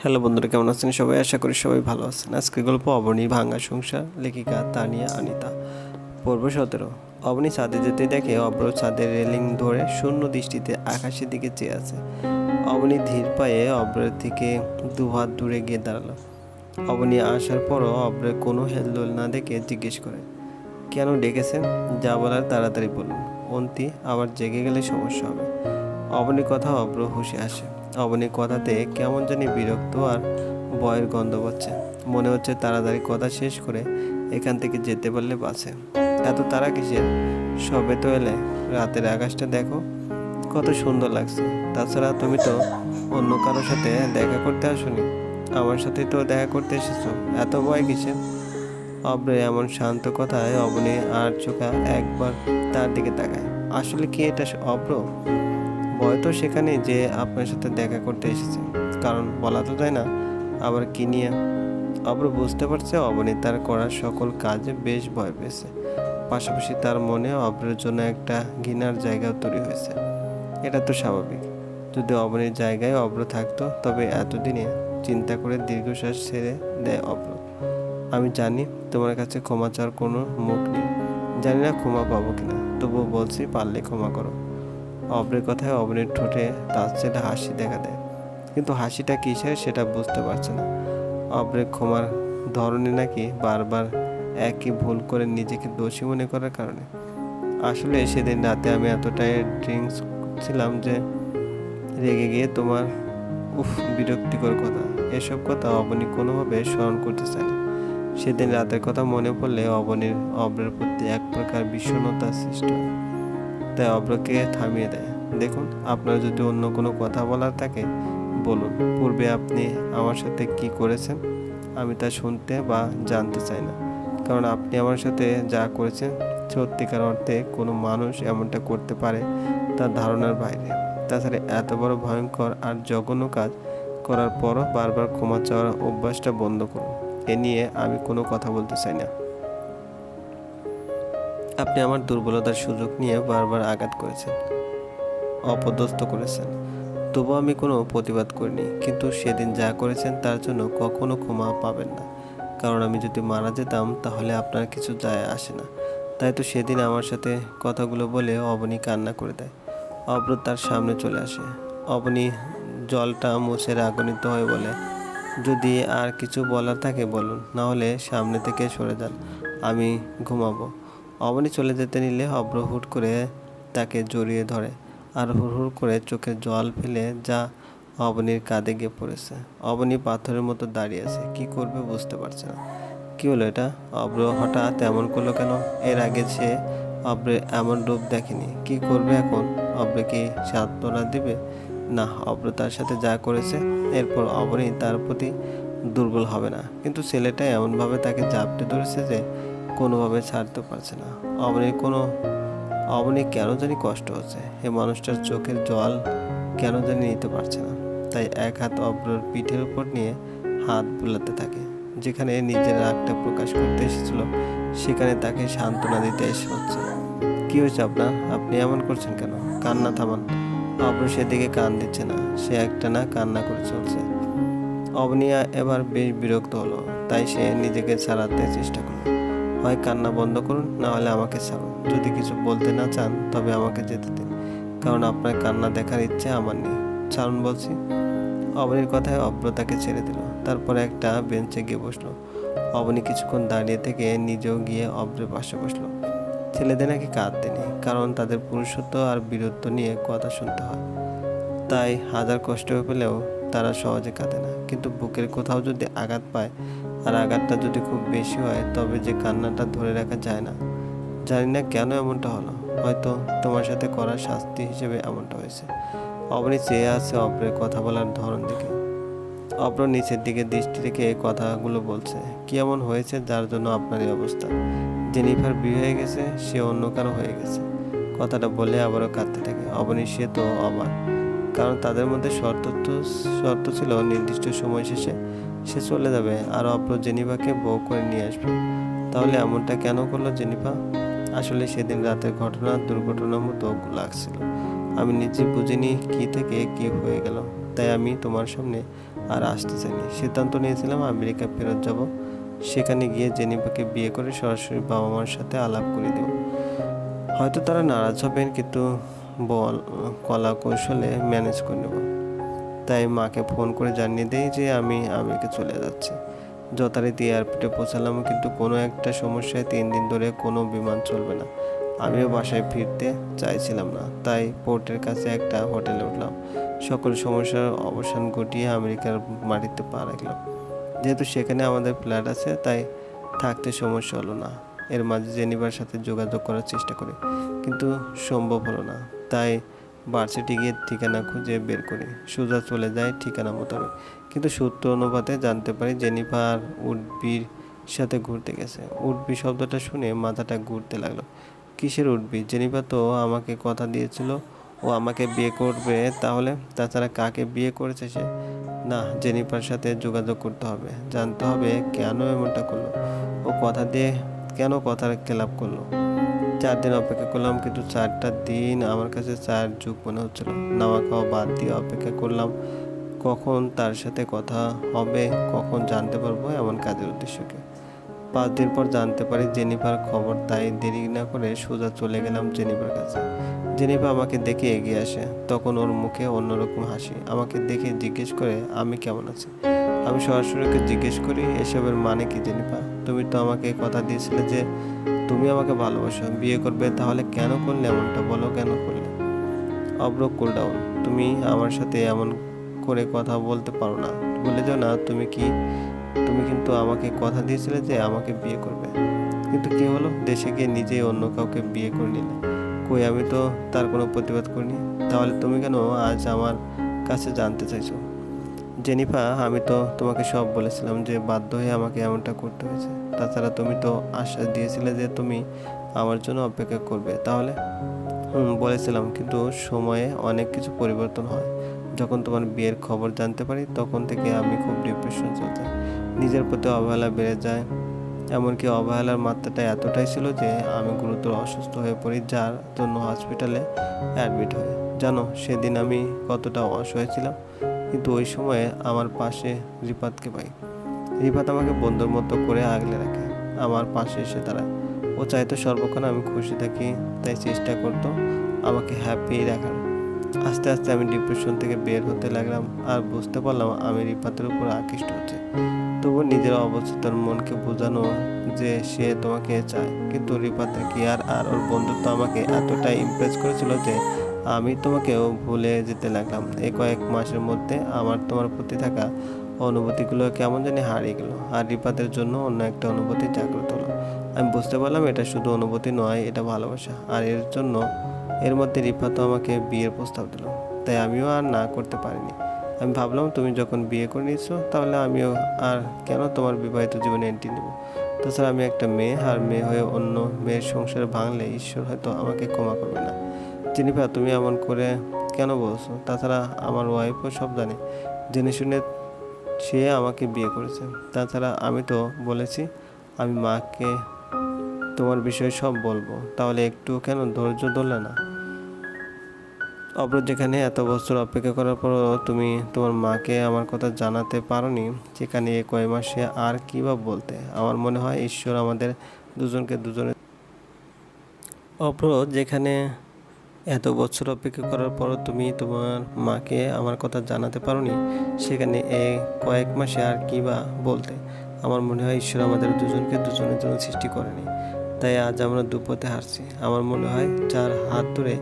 Hello বন্ধুরা, কেমন আছেন সবাই? আশা করি সবাই ভালো আছেন। আজকে গল্প অবনী ভাঙ্গা সংসার, লেখিকা তানিয়া আনিতা। পর্ব সতেরো। অবনী ছাদে যেতে দেখে অব্র ছাদের রেলিং ধরে শূন্য দৃষ্টিতে আকাশের দিকে চেয়ে আছে। অবনী ধীর পায়ে অব্রের থেকে দু হাত দূরে গিয়ে দাঁড়াল। অবনী আসার পরও অব্রের কোনো হেলদোল না দেখে জিজ্ঞেস করে, কেন ডেকেছেন? যা বলার তাড়াতাড়ি বলুন। অন্তি আবার জেগে গেলে সমস্যা হবে। অবনীর কথা অব্র হুশে আসে। অবনীর কথাতে কেমন জানি বিরক্ত আর ভয়ের গন্ধ পাচ্ছে। মনে হচ্ছে তাড়াতাড়ি কথা শেষ করে এখান থেকে যেতে পারলে বাসে। এত তারা কিসের? সবে তো এলে। রাতের আকাশটা দেখো, কত সুন্দর লাগছে। তাছাড়া তুমি তো অন্য কারোর সাথে দেখা করতে আসোনি। আমার সাথে তো দেখা করতে এসেছ। এত ভয় কিসের? অব্রে এমন শান্ত কথায় অবনী আর চোখা একবার তার দিকে তাকায়। আসলে কি এটা অব্র ভয় তো সেখানে যে আপনার সাথে দেখা করতে এসেছে। কারণ বলা তো যায় না, আবার কি নিয়ে? অব্র বুঝতে পারছে অবনী করার সকল কাজে বেশ ভয় পেয়েছে। পাশাপাশি তার মনে অব্রের জন্য একটা ঘৃণার জায়গাও তৈরি হয়েছে। এটা তো স্বাভাবিক। যদি অবনীর জায়গায় অব্র থাকতো, তবে এতদিনে চিন্তা করে দীর্ঘশ্বাস ছেড়ে দেয় অব্র আমি জানি তোমার কাছে ক্ষমা চাওয়ার কোনো মুখ নেই। জানি না ক্ষমা পাবো কিনা, তবুও বলছি পারলে ক্ষমা করো। অব্রের কথায় অবনীর ঠোঁটে তার ছেলে হাসি দেখা দেয়। কিন্তু হাসিটা কিসের সেটা বুঝতে পারছে না। অব্রের ক্ষমার ধরনে নাকি বারবার একই ভুল করে নিজেকে দোষী মনে করার কারণে। আসলে সেদিন রাতে আমি এতটাই ড্রিঙ্কস ছিলাম যে রেগে গিয়ে তোমার, উফ, বিরক্তিকর কথা। এসব কথা অবনী কোনোভাবে স্মরণ করতে চায় সেদিন রাতের কথা মনে পড়লে অবনীর অব্রের প্রতি এক প্রকার বিষণ্ণতার সৃষ্টি হয়। তাই অব্রকে থামিয়ে দেয়। দেখুন, আপনার যদি অন্য কোনো কথা বলার থাকে, বলুন, পূর্বে আপনি আমার সাথে কি করেছেন? আমি তা শুনতে বা জানতে চাই না। কারণ আপনি আমার সাথে যা করেছেন, সত্যিকার অর্থে কোনো মানুষ এমনটা করতে পারে তার ধারণার বাইরে। তাছাড়া এত বড় ভয়ঙ্কর আর জঘন্য কাজ করার পরও বারবার ক্ষমা চাওয়ার অভ্যাসটা বন্ধ করুন। এ নিয়ে আমি কোনো কথা বলতে চাই না। আপনি আমার দুর্বলতার সুযোগ নিয়ে বারবার আঘাত করেছেন, অপদস্থ করেছেন। তবু আমি কোনো প্রতিবাদ করিনি, কিন্তু সেদিন যা করেছেন তার জন্য কখনো ক্ষমা পাবেন না। কারণ আমি যদি মারা যেতাম, তাহলে আপনার কিছু যায় আসে না। তাই তো সেদিন আমার সাথে কথাগুলো বলে অবনী কান্না করে দেয়। অব্র তার সামনে চলে আসে। অবনী জলটা মুছে রাগনিত হয়ে বলে, যদি আর কিছু বলার থাকে বলুন, না হলে সামনে থেকে সরে যান। আমি ঘুমাবো। অবনী চলে যেতে নিলে অব্র হুট করে তাকে জড়িয়ে ধরে আর হুড় করে চোখে জল ফেলে যা অবনীর কাঁধে গিয়ে পড়েছে। অবনী পাথরের মতো দাঁড়িয়ে আছে। কি করবে বুঝতে পারছে না। কি হলো এটা? অব্র হঠাৎ এমন করল কেন? এর আগে সে অব্রে এমন রূপ দেখেনি। কি করবে এখন? অব্রে কি সান্ত্বনা দিবে? না, অব্র তার সাথে যা করেছে, এরপর অবনী তার প্রতি দুর্বল হবে না। কিন্তু ছেলেটা এমনভাবে তাকে জাপটে ধরেছে যে কোনোভাবে ছাড়তে পারছে না। অবনীর কোনো অবনী কেন জানি কষ্ট হচ্ছে। এ মানুষটার চোখের জল কেন জানি নিতে পারছে না। তাই এক হাত অব্রর পিঠের উপর নিয়ে হাত বুলাতে থাকে। যেখানে নিজের রাগটা প্রকাশ করতে এসেছিল, সেখানে তাকে সান্ত্বনা দিতে এসে হচ্ছে। কি হয়েছে আপনার আপনি এমন করছেন কেন? কান্না থামান। অব্র সেদিকে কান দিচ্ছে না। সে একটা না কান্না করে চলছে। অবনিয়া এবার বেশ বিরক্ত হলো। তাই সে নিজেকে ছাড়াতে চেষ্টা করল। হয় কান্না বন্ধ করুন না হলে আমাকে ছাড়ুন। যদি কিছু বলতে না চান, তবে আমাকে যেতে দিন। কারণ আপনার কান্না দেখার ইচ্ছে আমার নেই। ছাড়ুন বলছি। অবনীর কথায় অব্র তাকে ছেড়ে দিল। তারপরে একটা বেঞ্চে গিয়ে বসল। অবনী কিছুক্ষণ দাঁড়িয়ে থেকে নিজেও গিয়ে অব্রের পাশে বসল। ছেলেদের নাকি কাঁদতেনি কারণ তাদের পুরুষত্ব আর বীরত্ব নিয়ে কথা শুনতে হয়। তাই হাজার কষ্ট হয়ে পেলেও তারা সহজে কাঁদে না। কিন্তু বুকের কোথাও যদি আঘাত পায় আর আঘাতটা যদি খুব বেশি হয়, তবে যে কান্নাটা ধরে রাখা যায় না। জানি না কেন এমনটা হলো। হয়তো তোমার সাথে করা শাস্তি হিসেবে এমনটা হয়েছে। অবনী চেয়ে আছে অব্রের কথা বলার ধরন দিকে অব্র নিচের দিকে দৃষ্টি রেখে এই কথাগুলো বলছে। কি এমন হয়েছে যার জন্য আপনার এই অবস্থা? জেনিফার বিয়ে হয়ে গেছে, সে অন্য কারও হয়ে গেছে। কথাটা বলে আবারও কাঁদতে থাকে। অবনী, সে তো অবাক। কারণ তাদের মধ্যে শর্ত শর্ত ছিল নির্দিষ্ট সময় শেষে সে চলে যাবে আর অপ্র জেনিফাকে বউ করে নিয়ে আসবে। তাহলে এমনটা কেন করল জেনিফা? আসলে সেদিন রাতের ঘটনা, দুর্ঘটনার মতো লাগছিল। আমি নিজে বুঝিনি কি থেকে কি হয়ে গেল। তাই আমি তোমার সামনে আর আসতে চাইনি। সিদ্ধান্ত নিয়েছিলাম আমেরিকা ফেরত যাব। সেখানে গিয়ে জেনিফাকে বিয়ে করে সরাসরি বাবা মার সাথে আলাপ করে দেব। হয়তো তারা নারাজ হবেন, কিন্তু বল, কলা কৌশলে ম্যানেজ করে নেব। তাই মাকে ফোন করে জানিয়ে দেই যে আমি আমেরিকা চলে যাচ্ছি। যথারীতি এয়ারপোর্টে পৌঁছালাম, কিন্তু কোনো একটা সমস্যায় তিন দিন ধরে কোনো বিমান চলবে না। আমিও বাসায় ফিরতে চাইছিলাম না, তাই পোর্টের কাছে একটা হোটেলে উঠলাম। সকল সমস্যার অবসান ঘটিয়ে আমেরিকার মাটিতে পা রাখলাম। যেহেতু সেখানে আমাদের ফ্ল্যাট আছে, তাই থাকতে সমস্যা হলো না। এর মাঝে জেনিবার সাথে যোগাযোগ করার চেষ্টা করি, কিন্তু সম্ভব হলো না। তাই ভার্সিটি গিয়ে ঠিকানা খুঁজে বের করি। সোজা চলে যায় ঠিকানা মোতাবেক। কিন্তু সূত্র অনুপাতে জানতে পারি জেনিফার উডবির সাথে ঘুরতে গেছে। উডবি শব্দটা শুনে মাথাটা ঘুরতে লাগল। কিসের উঠবি জেনিফা তো আমাকে কথা দিয়েছিল, ও আমাকে বিয়ে করবে, তাহলে তাছাড়া কাকে বিয়ে করেছে সে? না, জেনিফার সাথে যোগাযোগ করতে হবে। জানতে হবে কেন এমনটা করল। ও কথা দিয়ে কেন কথার খেলাপ করল? চার দিন অপেক্ষা করলাম, কিন্তু চারটা দিন আমার কাছে চার যুগ মনে হচ্ছিল। নাওয়া খাওয়া বাদ দিয়ে অপেক্ষা করলাম, কখন তার সাথে কথা হবে, কখন জানতে পারব এমন কাজের উদ্দেশ্যকে। পাঁচ দিন পর জানতে পারি জেনিফার খবর তাই দেরি না করে সোজা চলে গেলাম জেনিফার কাছে। জেনিফা আমাকে দেখে এগিয়ে আসে, তখন ওর মুখে অন্যরকম হাসি, আমাকে দেখে জিজ্ঞেস করে, আমি কেমন আছি? আমি সরাসরি ওকে জিজ্ঞেস করি, এসবের মানে কি জেনিফা তুমি তো আমাকে কথা দিয়েছিলে যে, তুমি আমাকে ভালোবাসো, বিয়ে করবে, তাহলে কেন করলে এমনটা? বলো কেন করলে? অব্র কুল ডাউন তুমি আমার সাথে এমন করে কথা বলতে পারো না। বলে যাও না, তুমি কি, তুমি কিন্তু আমাকে কথা দিয়েছিলে যে আমাকে বিয়ে করবে। কিন্তু কি হলো? দেশে গিয়ে নিজেই অন্য কাউকে বিয়ে করে নিলে। কই, আমি তো তার কোনো প্রতিবাদ করিনি। তাহলে তুমি কেন আজ আমার কাছে জানতে চাইছো? জেনিফা, আমি তো তোমাকে সব বলেছিলাম যে বাধ্য হয়ে আমাকে এমনটা করতে হয়েছে। তাছাড়া তুমি তো আশ্বাস দিয়েছিলে যে তুমি আমার জন্য অপেক্ষা করবে। তাহলে? হুম, বলেছিলাম, কিন্তু সময়ে অনেক কিছু পরিবর্তন হয়। যখন তোমার বিয়ের খবর জানতে পারি, তখন থেকে আমি খুব ডিপ্রেশন চলতে নিজের প্রতি অবহেলা বেড়ে যায়। এমনকি অবহেলার মাত্রাটা এতটাই ছিল যে আমি গুরুতর অসুস্থ হয়ে পড়ি, যার জন্য হসপিটালে অ্যাডমিট হই। জানো, সেদিন আমি কতটা অসহায় ছিলাম। কিন্তু ওই সময়ে আমার পাশে রিপাতকে পাই। রিপাত আমাকে বন্ধুর মতো করে আগলে রাখে। আমার পাশে এসে দাঁড়ায়। ও চাইতো সর্বক্ষণ আমি খুশি থাকি, তাই চেষ্টা করতো আমাকে হ্যাপি রাখার। আস্তে আস্তে আমি ডিপ্রেশন থেকে বের হতে লাগলাম আর বুঝতে পারলাম আমি রিপাতের উপর আকৃষ্ট হচ্ছে। তবু নিজের অবস্থিতার মনকে বোঝানো যে সে তোমাকে চায়, কিন্তু রিপাতের কি আর আর ওর বন্ধুত্ব আমাকে এতটাই ইমপ্রেস করেছিল যে আমি তোমাকেও ভুলে যেতে লাগলাম। এই কয়েক মাসের মধ্যে আমার তোমার প্রতি থাকা অনুভূতিগুলো কেমন জানি হারিয়ে গেল। আর রিপাতের জন্য অন্য একটা অনুভূতি জাগ্রত হলো। আমি বুঝতে পারলাম এটা শুধু অনুভূতি নয়, এটা ভালোবাসা। আর এর জন্য, এর মধ্যে রিফাতও আমাকে বিয়ের প্রস্তাব দিল। তাই আমিও আর না করতে পারিনি। আমি ভাবলাম, তুমি যখন বিয়ে করে নিয়েছো, তাহলে আমিও আর কেন তোমার বিবাহিত জীবনে এন্ট্রি নেব? তাছাড়া আমি একটা মেয়ে, আর মেয়ে হয়ে অন্য মেয়ের সংসার ভাঙলে ঈশ্বর হয়তো আমাকে ক্ষমা করবে না। জিনিফা, তুমি এমন করে কেন বলছো? তাছাড়া আমার ওয়াইফও সব জানে। জেনে শুনে সে আমাকে বিয়ে করেছে। তাছাড়া আমি তো বলেছি, আমি মাকে তোমার বিষয়ে সব বলব। তাহলে একটু কেন ধৈর্য ধরলে না? অপর যেখানে এত বছর অপেক্ষা করার পরও তুমি তোমার মাকে আমার কথা জানাতে পারোনি, সেখানে এ কয় মাসে আর কী বা বলতে? আমার মনে হয় ঈশ্বর আমাদের দুজনকে দুজনে অপর যেখানে এত বছর অপেক্ষা করার পর তুমি তোমার মাকে আমার কথা জানাতে পারোনি? সেখানে এ কয়েক মাসে আর কী বা বলতে? আমার মনে হয় ঈশ্বর আমাদের দুজনকে দুজনের জন্য সৃষ্টি করেনি। তাই আজ আমরা দুপথে হারছি আমার মনে হয় যার হাত ধরে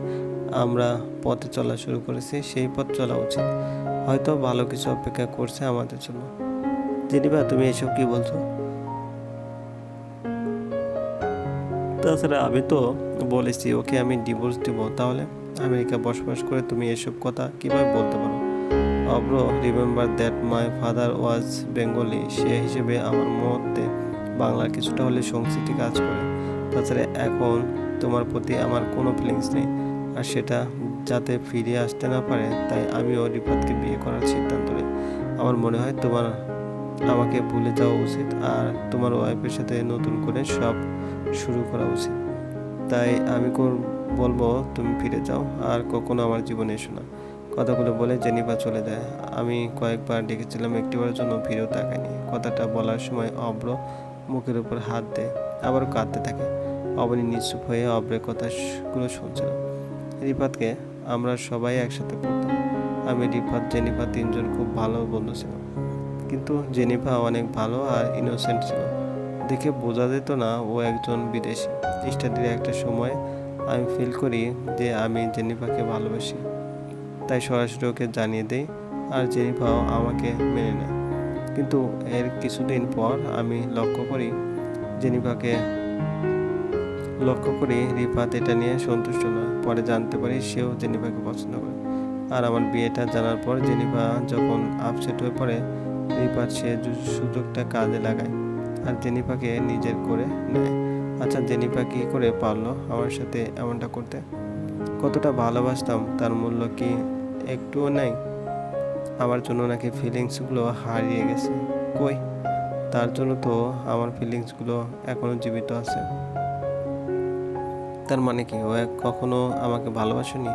আমরা পথে চলা শুরু করেছি, সেই পথ চলা উচিত। হয়তো ভালো কিছু অপেক্ষা করছে আমাদের জন্য। জেনিবা তুমি এসব কি বলছো? তাছাড়া আমি তো বলেছি, ওকে আমি ডিভোর্স দিব, তাহলে আমেরিকা বসবাস করে তুমি এসব কথা কীভাবে বলতে পারো? অব্র remember that my father was Bengali সে হিসেবে আমার মতে বাংলার কিছুটা হলে সংস্কৃতি কাজ করে। তাছাড়া এখন তোমার প্রতি আমার কোনো ফিলিংস নেই, আর সেটা যাতে ফিরে আসতে না পারে, তাই আমিও রিপাতকে বিয়ে করার সিদ্ধান্ত নিই। আমার মনে হয় তোমার, আমাকে ভুলে যাওয়া উচিত, আর তোমার ওয়াইফের সাথে নতুন করে সব শুরু করা উচিত। তাই আমি বলব, তুমি ফিরে যাও আর কখনো আমার জীবনে এসো না। কথাগুলো বলে জেনিফা চলে যায়। আমি কয়েকবার ডেকেছিলাম, একটিবারের জন্য ফিরেও তাকায়নি। কথাটা বলার সময় অব্র মুখের উপর হাত দেয়, আবারও কাঁদতে থাকে। অবনী নিশ্চুপ হয়ে অব্রের কথাগুলো শুনছিল। রিফাতকে আমরা সবাই একসাথে পড়তাম। আমি, রিফাত, জেনিফা তিনজন খুব ভালো বন্ধু ছিল কিন্তু জেনিফা অনেক ভালো আর ইনোসেন্ট ছিল। দেখে বোঝা যেত না ও একজন বিদেশি। স্টাডির একটা সময় আমি ফিল করি যে আমি জেনিফাকে ভালোবাসি। তাই সরাসরি ওকে জানিয়ে দেই, আর জেনিফাও আমাকে মেনে নেয়। কিন্তু এর কিছুদিন পর আমি লক্ষ্য করি, জেনিফাকে লক্ষ্য করি রিফাত এটা নিয়ে সন্তুষ্ট নয় পরে জানতে পারি সেও জেনিফাকে পছন্দ করে। আর আমার বিয়েটা জানার পর জেনিফা যখন আপসেট হয়ে পড়ে, রিফাত সে, সুযোগটা কাজে লাগায়। আর জেনিফাকে নিজের করে নেয়। আচ্ছা জেনিফা কী করে পারল আমার সাথে এমনটা করতে? কতটা ভালোবাসতাম, তার মূল্য কি একটুও নেই? আমার জন্য নাকি ফিলিংসগুলো হারিয়ে গেছে। কই? তার জন্য তো আমার ফিলিংসগুলো এখনও জীবিত আছে। তার মানে কি, ও কখনো আমাকে ভালোবাসেনি?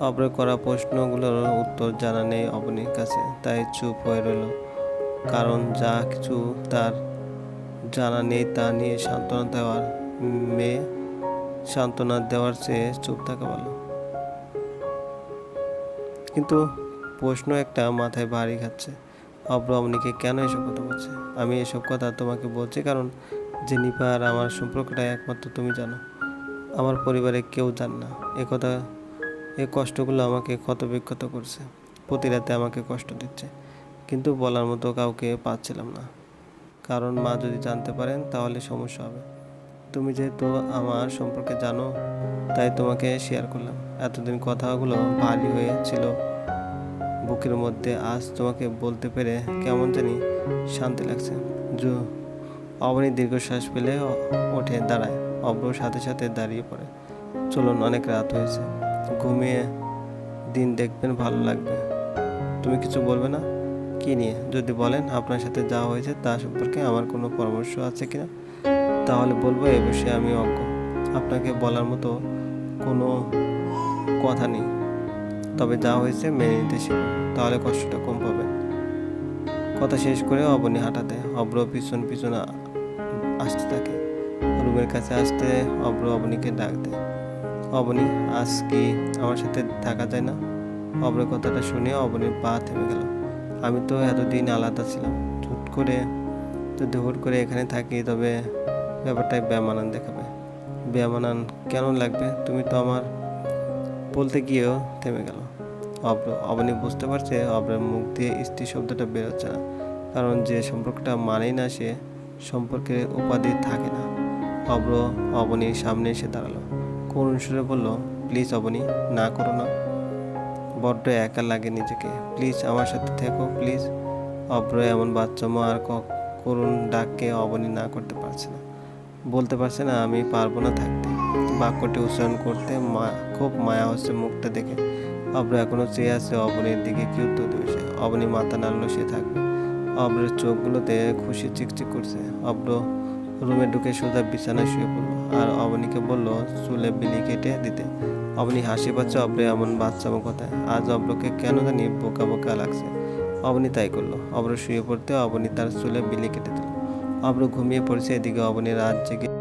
অব্র করা প্রশ্নগুলোর উত্তর জানা নেই অবনীর কাছে, তাই চুপ হয়ে রইল। কারণ যা কিছু তার জানা নেই তা নিয়ে সান্ত্বনা দেওয়ার মেয়ে সান্ত্বনা দেওয়ার চেয়ে চুপ থাকা ভালো। কিন্তু প্রশ্ন একটা মাথায় ভারী খাচ্ছে। অব্র অবনীকে কেন এসব কথা বলছে আমি এসব কথা তোমাকে বলছি কারণ জেনিফা আর আমার সম্পর্কটা একমাত্র তুমি জানো। আমার পরিবারে কেউ জান না। এ কথা এই কষ্টগুলো আমাকে ক্ষত বিক্ষত করছে। প্রতি রাতে আমাকে কষ্ট দিচ্ছে। কিন্তু বলার মতো কাউকে পাচ্ছিলাম না। কারণ মা যদি জানতে পারেন, তাহলে সমস্যা হবে। তুমি যেহেতু আমার সম্পর্কে জানো, তাই তোমাকে শেয়ার করলাম। এতদিন কথাগুলো ভারী হয়েছিল। বুকের মধ্যে আজ তোমাকে বলতে পেরে কেমন জানি শান্তি লাগছে। জু, অবনী দীর্ঘশ্বাস পেলে ওঠে, দাঁড়ায়। অব্র সাথে সাথে দাঁড়িয়ে পড়ে। চলুন, অনেক রাত হয়েছে। ঘুমিয়ে দিন দেখবেন, ভালো লাগবে। তুমি কিছু বলবে না? কি নিয়ে? যদি বলেন আপনার সাথে যা হয়েছে তা সম্পর্কে আমার কোনো পরামর্শ আছে কিনা? তাহলে বলব এ বিষয়ে আমি অজ্ঞ। আপনাকে বলার মতো কোনো কথা নেই। তবে যা হয়েছে মেনে নিতে শিখুন। তাহলে কষ্টটা কম পাবেন। কথা শেষ করে অবনী হাঁটা দেয় অব্র পিছন পিছন আসতে থাকে। রুমের কাছে আসতে অব্র অবনীকে ডাক দেয়। অবনী, আজ কি আমার সাথে থাকা যায় না? অব্রের কথাটা শুনে অবনীর পা থেমে গেল। আমি তো এতদিন আলাদা ছিলাম। হুট করে যদি হুট করে এখানে থাকি, তবে ব্যাপারটাই বেমানান দেখাবে। বেমানান কেন লাগবে? তুমি তো আমার বলতে গিয়েও থেমে গেল। অব্র অবনী বুঝতে পারছে, অব্রের মুখ দিয়ে স্ত্রী শব্দটা বেরোচ্ছে না। কারণ যে সম্পর্কটা মানেই না সে সম্পর্কে উপাধি থাকে না। অব্র অবনীর সামনে এসে দাঁড়াল। করুণ সুরে বলল, প্লিজ অবনী, না করো না। বড্ড একা লাগে নিজেকে। প্লিজ, আমার সাথে থেকো, প্লিজ। অব্র এমন বাচ্চামো আর ক- করুণ ডাককে অবনী না করতে পারছে না। বলতে পারছে না, আমি পারব না থাকতে। বাক্যটি উচ্চারণ করতে মা- খুব মায়া হচ্ছে মুখটা দেখে। অব্র এখনও চেয়ে আছে অবনীর দিকে কি উত্তর দেবে সে? অবনী মাথা নাড়লো, সে থাকবে। অব্রের চোখগুলোতে খুশি চিকচিক করছে। অব্র রুমে ঢুকে সোজা বিছানায় শুয়ে পড়ল। আর অবনীকে বলল, চুলে বিলি কেটে দিতে। অবনী হাসি পাচ্ছে অব্রে এমন বাচ্চামো কথায় আজ অব্রকে কেন জানি বোকা বোকা লাগছে। অবনী তাই করল। অব্র শুয়ে পড়তে অবনী তার চুলে বিলি কেটে দিল। অব্র ঘুমিয়ে পড়ছে এদিকে। অবনী রাত জেগে